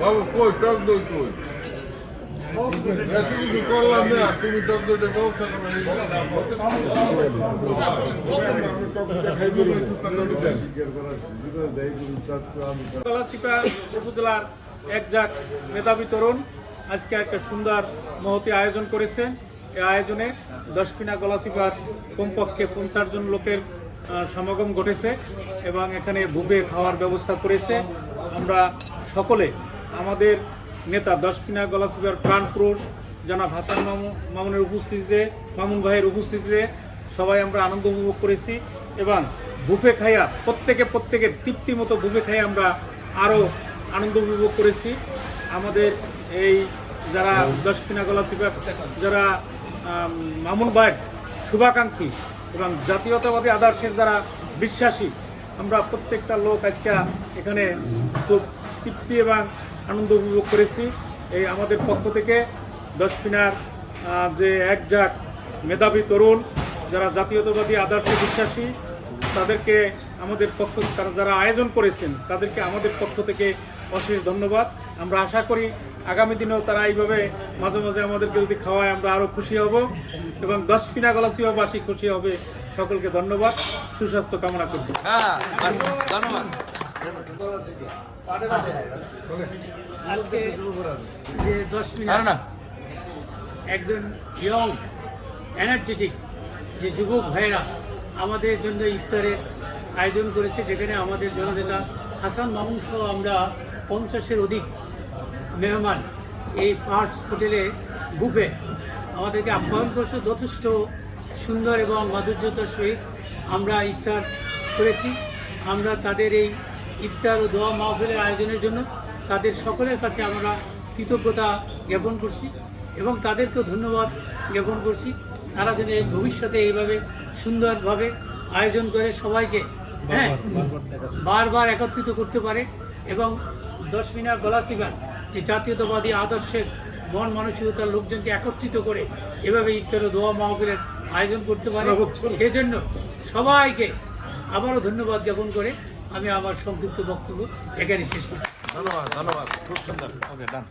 বাবু কই টক দই কই কিছু করলাম না তুমি টক দইটা ব্যবস্থা উপজেলার এক যাক মেধাবী তরুণ আজকে একটা সুন্দর মহতি আয়োজন করেছেন এই আয়োজনে দশপিনা গলাচিপার কমপক্ষে পঞ্চাশ জন লোকের সমাগম ঘটেছে এবং এখানে বুবে খাওয়ার ব্যবস্থা করেছে। আমরা সকলে আমাদের নেতা দশপিনা গলাচিপার প্রাণ পুরুষ, জনাব হাসান মামু, মামুনের উপস্থিতিতে, মামুন ভাইয়ের উপস্থিতিতে সবাই আমরা আনন্দ উপভোগ করেছি এবং বুফে খাইয়া, প্রত্যেকে প্রত্যেকের তৃপ্তি মতো বুফে খাইয়া আমরা আরও আনন্দ উপভোগ করেছি। আমাদের এই যারা দশকিনা গলা চিপা যারা মামুন ভাইয়ের শুভাকাঙ্ক্ষী এবং জাতীয়তাবাদী আদর্শের যারা বিশ্বাসী, আমরা প্রত্যেকটা লোক আজকে এখানে খুব তৃপ্তি এবং আনন্দ উপভোগ করেছি। এই আমাদের পক্ষ থেকে দশপিনার যে এক যাক মেধাবী তরুণ, যারা জাতীয়তাবাদী, আদর্শে বিশ্বাসী, তাদেরকে আমাদের পক্ষ, তারা যারা আয়োজন করেছেন, তাদেরকে আমাদের পক্ষ থেকে অশেষ ধন্যবাদ। আমরা আশা করি আগামী দিনেও তারা এইভাবে মাঝে মাঝে আমাদেরকে যদি খাওয়ায় আমরা আরও খুশি হব এবং দশ পিনা গলাচিবাবাসী খুশি হবে। সকলকে ধন্যবাদ। সুস্বাস্থ্য কামনা করছি। হ্যাঁ ধন্যবাদ। আজকে যে দশ না মিনিট একজন ইয়ং এনার্জেটিক যে যুবক ভাইয়েরা আমাদের জন্য ইফতারের আয়োজন করেছে যেখানে আমাদের জননেতা হাসান মামুন সহ আমরা পঞ্চাশের অধিক মেহমান এই ফার্স্ট হোটেলে বুফে আমাদেরকে আপ্যায়ন করছে। যথেষ্ট সুন্দর এবং মাধুর্যতার সহিত আমরা ইফতার করেছি। আমরা তাদের এই ইফতার ও দোয়া মাহফিলের আয়োজনের জন্য তাদের সকলের কাছে আমরা কৃতজ্ঞতা জ্ঞাপন করছি এবং তাদেরকেও ধন্যবাদ জ্ঞাপন করছি। তারা যেন ভবিষ্যতে এইভাবে সুন্দরভাবে আয়োজন করে সবাইকে হ্যাঁ বারবার একত্রিত করতে পারে এবং দশ মিনার গলাচিগান যে জাতীয়তাবাদী আদর্শের মন মানসিকতার লোকজনকে একত্রিত করে এভাবে ইফতার ও দোয়া মাহফিলের আয়োজন করতে পারে। সেজন্য সবাইকে আবারও ধন্যবাদ জ্ঞাপন করে আমি আমার সংক্ষিপ্ত বক্তব্য এখানে শেষ করছি। ধন্যবাদ ধন্যবাদ। খুব সুন্দর। ওকে ডান